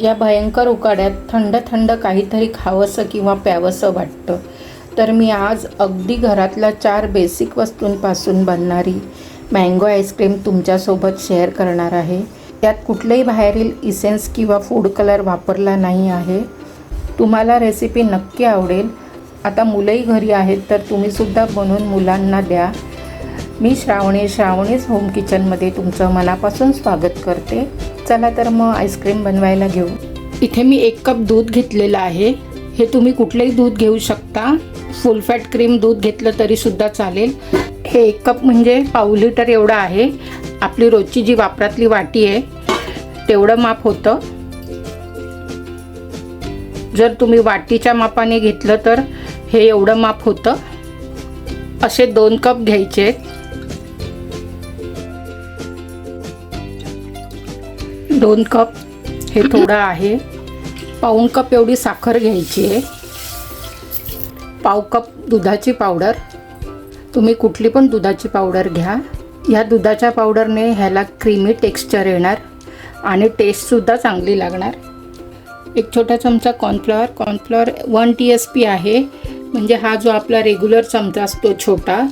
या भयंकर उकाड्यात थंड थंड काहीतरी खावंसं किंवा प्यावंसं वाटतं. तर मी आज अगदी घरातल्या चार बेसिक वस्तूंपासून बनणारी मँगो आईस्क्रीम तुमच्यासोबत शेअर करणार आहे. त्यात कुठलेही बाहेरील इसेन्स किंवा फूड कलर वापरला नाही आहे. तुम्हाला रेसिपी नक्की आवडेल. आता मुलंही घरी आहेत तर तुम्हीसुद्धा बनवून मुलांना द्या. मी श्रावणी श्रावणीच होम किचनमध्ये तुमचं मनापासून स्वागत करते. चला तर मग आईस्क्रीम बनवायला घेऊ. इथे मी एक कप दूध घेतलेलं आहे. हे तुम्ही कुठलंही दूध घेऊ शकता. फुल फॅट क्रीम दूध घेतलं तरी सुद्धा चालेल. हे एक कप म्हणजे पाऊ लिटर एवढं आहे. आपली रोजची जी वापरातली वाटी आहे तेवढं माप होतं. जर तुम्ही वाटीच्या मापाने घेतलं तर हे एवढं माप होतं. असे दोन कप घ्यायचे आहेत. दोन कप. हे थोडं आहे. पाऊण कप एवढी साखर घ्यायची आहे. पाव कप दुधाची पावडर. तुम्ही कुठली पण दुधाची पावडर घ्या. या दुधाच्या पावडरने ह्याला क्रीमी टेक्स्चर येणार आणि टेस्टसुद्धा चांगली लागणार. एक छोटा चमचा cornflour cornflour one T S P आहे. म्हणजे हा जो आपला रेग्युलर चमचा असतो छोटा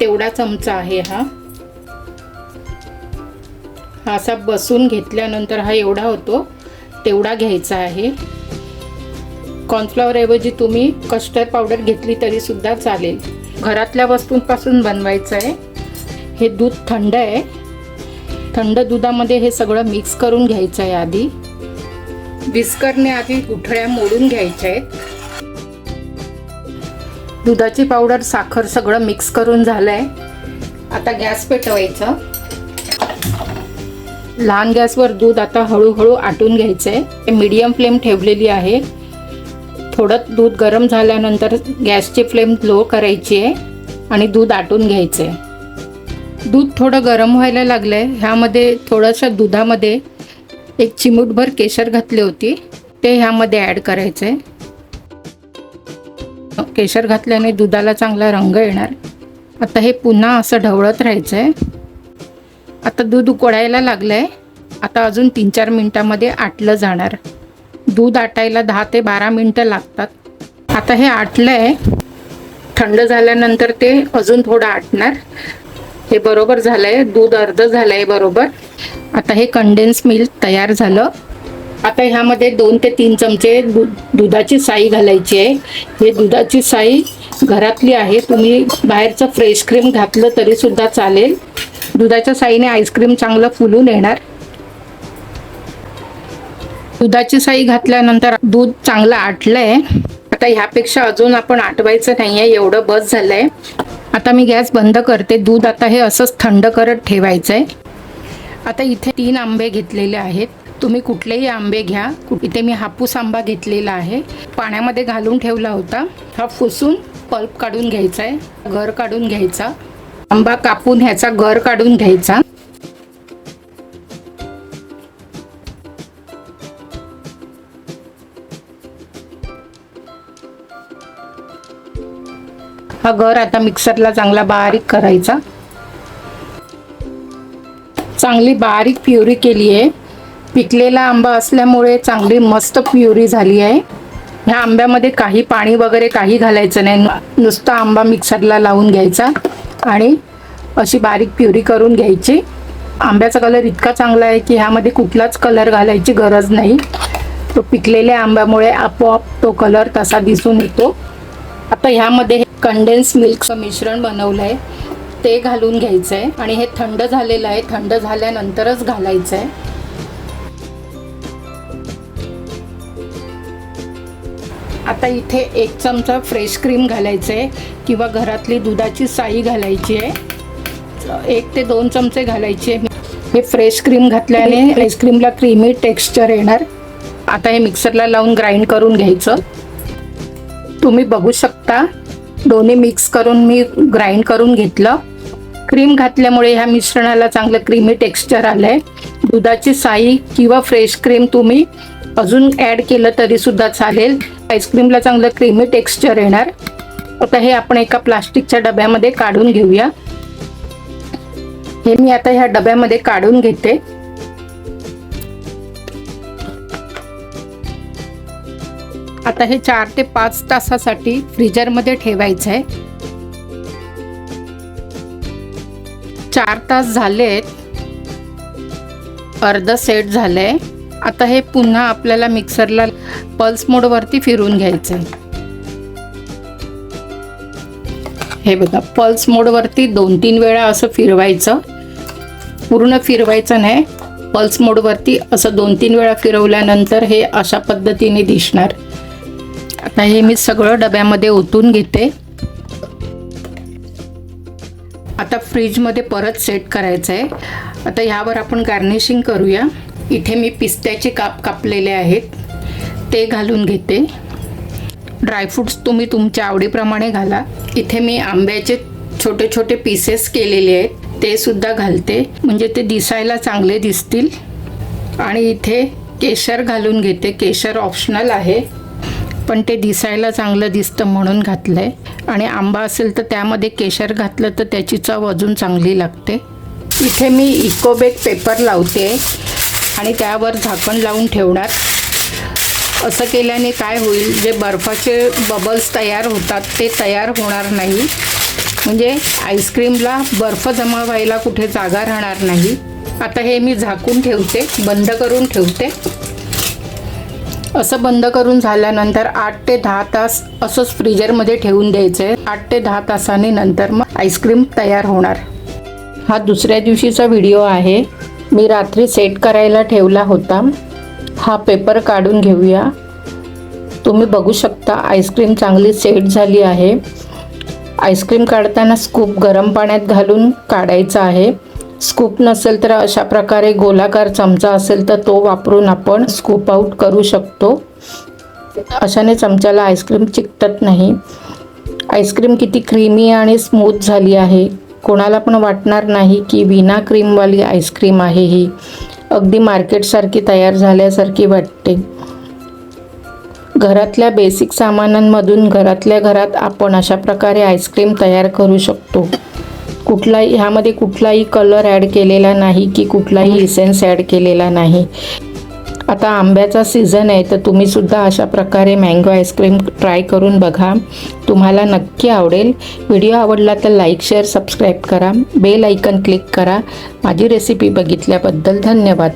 तेवढा चमचा आहे हा. असा बसून घेतल्यानंतर हा एवढा होतो तेवढा घ्यायचा आहे. कॉर्नफ्लॉवरऐवजी तुम्ही कस्टर्ड पावडर घेतली तरीसुद्धा चालेल. घरातल्या वस्तूंपासून बनवायचं आहे. हे दूध थंड आहे. थंड दुधामध्ये हे सगळं मिक्स करून घ्यायचं आहे आधी. विस्करने आधी गुठळ्या मोडून घ्यायच्या आहेत. दुधाची पावडर साखर सगळं मिक्स करून झालं आहे आता गॅस पेटवायचं. लहान गॅसवर दूध आता हळूहळू आटून घ्यायचं आहे मीडियम फ्लेम ठेवलेली आहे. थोडं दूध गरम झाल्यानंतर गॅसची फ्लेम लो करायची आहे आणि दूध आटून घ्यायचं आहे दूध थोडं गरम व्हायला लागलं आहे ह्यामध्ये थोडंसं दुधामध्ये एक चिमूटभर केशर घातली होती. ते ह्यामध्ये ॲड करायचं आहे केशर घातल्याने दुधाला चांगला रंग येणार. आता हे पुन्हा असं ढवळत राहायचं आहे आता दूध उकळायला लागलं आहे आता अजून तीन चार मिनटामध्ये आटलं जाणार. दूध आटायला दहा ते बारा मिनटं लागतात. आता हे आटलं आहे थंड झाल्यानंतर ते अजून थोडं आटणार. हे बरोबर झालं आहे दूध अर्ध झालं आहे बरोबर. आता हे कंडेन्स मिल्क तयार झालं. आता ह्यामध्ये दोन ते तीन चमचे दु दुधाची साई घालायची आहे. हे दुधाची साई घरातली आहे. तुम्ही बाहेरचं फ्रेश क्रीम घातलं तरीसुद्धा चालेल. दुधाच्या साईने आईस्क्रीम चांगलं फुलून येणार. दुधाची साई घातल्यानंतर दूध चांगलं आटलंय. आता ह्यापेक्षा अजून आपण आटवायचं नाहीये एवढं बस झालंय. आता मी गॅस बंद करते. दूध आता हे असंच थंड करत ठेवायचंय. आता इथे तीन आंबे घेतलेले आहेत. तुम्ही कुठलेही आंबे घ्या. इथे मी हापूस आंबा घेतलेला आहे. पाण्यामध्ये घालून ठेवला होता. हा फुसून पल्प काढून घ्यायचा आहे घर काढून घ्यायचा. आंबा कापून ह्याचा गर काढून घ्यायचा. हा गर आता मिक्सरला चांगला बारीक करायचा. चांगली बारीक प्युरी केली आहे. पिकलेला आंबा असल्यामुळे चांगली मस्त प्युरी झाली आहे. ह्या आंब्यामध्ये काही पाणी वगैरे काही घालायचं नाही. नुसता आंबा मिक्सरला लावून घ्यायचा. आणि अशी बारीक प्युरी करून घ्यायची. आंब्याचा कलर इतका चांगला आहे की ह्यामध्ये कुठलाच कलर घालायची गरज नाही. तो पिकलेल्या आंब्यामुळे आपोआप तो कलर तसा दिसून येतो. आता ह्यामध्ये हे कंडेन्स मिल्कचं मिश्रण बनवलं आहे ते घालून घ्यायचं आहे आणि हे थंड झालेलं आहे. थंड झाल्यानंतरच घालायचं आहे आता इथे एक चमचा फ्रेश क्रीम घालायचं आहे किंवा घरातली दुधाची साई घालायची आहे. एक ते दोन चमचे घालायचे हे फ्रेश क्रीम घातल्याने आईस्क्रीमला क्रीमी टेक्स्चर येणार. आता हे मिक्सरला लावून ग्राइंड करून घ्यायचं. तुम्ही बघू शकता दोन्ही मिक्स करून मी ग्राइंड करून घेतलं. क्रीम घातल्यामुळे ह्या मिश्रणाला चांगलं क्रीमी टेक्स्चर आलं आहे दुधाची साई किंवा फ्रेश क्रीम तुम्ही अजून ॲड केलं तरीसुद्धा चालेल. आईस्क्रीमला चांगलं क्रीमी टेक्स्चर येणार. आता हे आपण एका प्लास्टिकच्या डब्यामध्ये काढून घेऊया. हे मी आता ह्या डब्यामध्ये काढून घेते. आता हे चार ते पाच तासासाठी फ्रीजरमध्ये ठेवायचं आहे चार तास झाले आहेत अर्ध सेट झालंय. आता हे पुन्हा आपल्याला मिक्सरला पल्स मोडवरती फिरून घ्यायचं. आहे हे बघा पल्स मोडवरती दोन तीन वेळा असं फिरवायचं. पूर्ण फिरवायचं नाही. पल्स मोडवरती असं दोन तीन वेळा फिरवल्यानंतर हे अशा पद्धतीने दिसणार. आता हे मी सगळं डब्यामध्ये ओतून घेते. आता फ्रीजमध्ये परत सेट करायचं आहे आता ह्यावर आपण गार्निशिंग करूया. इथे मी पिस्त्याचे काप कापलेले आहेत. ते घालून घेते. ड्रायफ्रूट्स तुम्ही तुमच्या आवडीप्रमाणे घाला. इथे मी आंब्याचे छोटे छोटे पीसेस केलेले आहेत. ते सुद्धा घालते. म्हणजे ते दिसायला चांगले दिसतील. आणि इथे केशर घालून घेते. केशर ऑप्शनल आहे. पण ते दिसायला चांगलं दिसतं म्हणून घातलं आहे आणि आंबा असेल तर त्यामध्ये केशर घातलं तर त्याची चव अजून चांगली लागते. इथे मी इकोबेक पेपर लावते. आणि त्यावर झाकण लावून ठेवणार. असं केल्याने काय होईल? जे बर्फाचे बबल्स तयार होतात ते तयार होणार नाही. म्हणजे आईस्क्रीमला बर्फ जमा व्हायला कुठे जागा राहणार नाही. आता हे मी झाकून ठेवते बंद करून ठेवते. असं बंद करून झाल्यानंतर आठ ते दहा तास असंच फ्रीजरमध्ये ठेवून द्यायचं आहे आठ ते दहा तासाने नंतर मग आईस्क्रीम तयार होणार. हा दुसऱ्या दिवशीचा व्हिडिओ आहे. मी रात्री सेट करायला ठेवला होता. हा पेपर काढून घेऊया. तुम्ही बघू शकता आईस्क्रीम चांगली सेट झाली आहे. आईस्क्रीम काढताना स्कूप गरम पाण्यात घालून काढायचा आहे. स्कूप नसेल तर अशा प्रकारे गोलाकार चमचा असेल तर तो वापरून आपण स्कूप आऊट करू शकतो. अशाने चमच्याला आईस्क्रीम चिकटत नाही. आईस्क्रीम किती क्रीमी आणि स्मूथ झाली आहे. कोणाला पण वाटणार नाही की विना क्रीमवाली आईस्क्रीम आहे ही. अगदी मार्केटसारखी तयार झाल्यासारखी वाटते. घरातल्या बेसिक सामानांमधून घरातल्या घरात आपण अशा प्रकारे आईस्क्रीम तयार करू शकतो. कुठलाही ह्यामध्ये कुठलाही कलर ॲड केलेला नाही की कुठलाही इसेन्स ॲड केलेला नाही. आता आंब्याचा सीझन आहे तर तुम्ही सुद्धा अशा प्रकारे मँगो आईस्क्रीम ट्राय करून बघा. तुम्हाला नक्की आवडेल. व्हिडिओ आवडला तर लाईक शेअर सबस्क्राईब करा. बेल ऐकन क्लिक करा. माझी रेसिपी बघितल्याबद्दल धन्यवाद.